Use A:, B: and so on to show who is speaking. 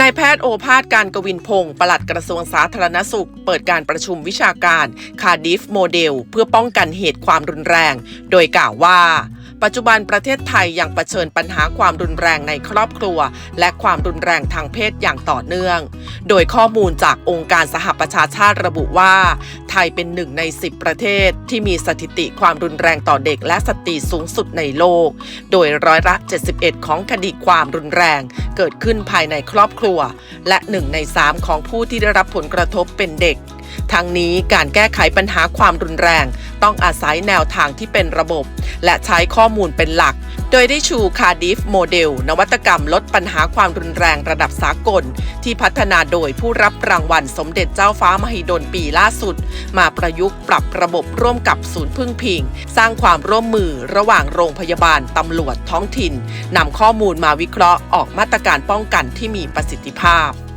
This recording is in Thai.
A: นายแพทย์โอภาสการกวินพงศ์ปลัดกระทรวงสาธารณสุข เปิดการประชุมวิชาการคาดิฟโมเดล เพื่อป้องกันเหตุความรุนแรง โดยกล่าวว่า ปัจจุบันประเทศไทยยังเผชิญปัญหาความรุนแรงในครอบครัว และความรุนแรงทางเพศอย่างต่อเนื่อง โดยข้อมูลจากองค์การสหประชาชาติระบุว่า ไทยเป็นหนึ่งใน 10 ประเทศที่มีสถิติความรุนแรงต่อเด็กและสตรีสูงสุดในโลก โดยร้อยละ 71 ของคดีความรุนแรง เกิดขึ้นภายในครอบครัว และหนึ่งใน3ของผู้ที่ได้รับผลกระทบเป็นเด็ก ทั้งนี้การแก้ไขปัญหาความรุนแรง ต้องอาศัยแนวทางที่เป็นระบบ และใช้ข้อมูลเป็นหลัก โดยได้ชูคาดิฟโมเดล นวัตกรรมลดปัญหาความรุนแรงระดับสากล ที่พัฒนาโดยผู้รับรางวัลสมเด็จเจ้าฟ้ามหิดลปีล่าสุด มาประยุกต์ปรับระบบร่วมกับศูนย์พึ่งพิง สร้างความร่วมมือระหว่างโรงพยาบาลตำรวจท้องถิ่นนำข้อมูลมาวิเคราะห์ออกมาตรการป้องกันที่มีประสิทธิภาพ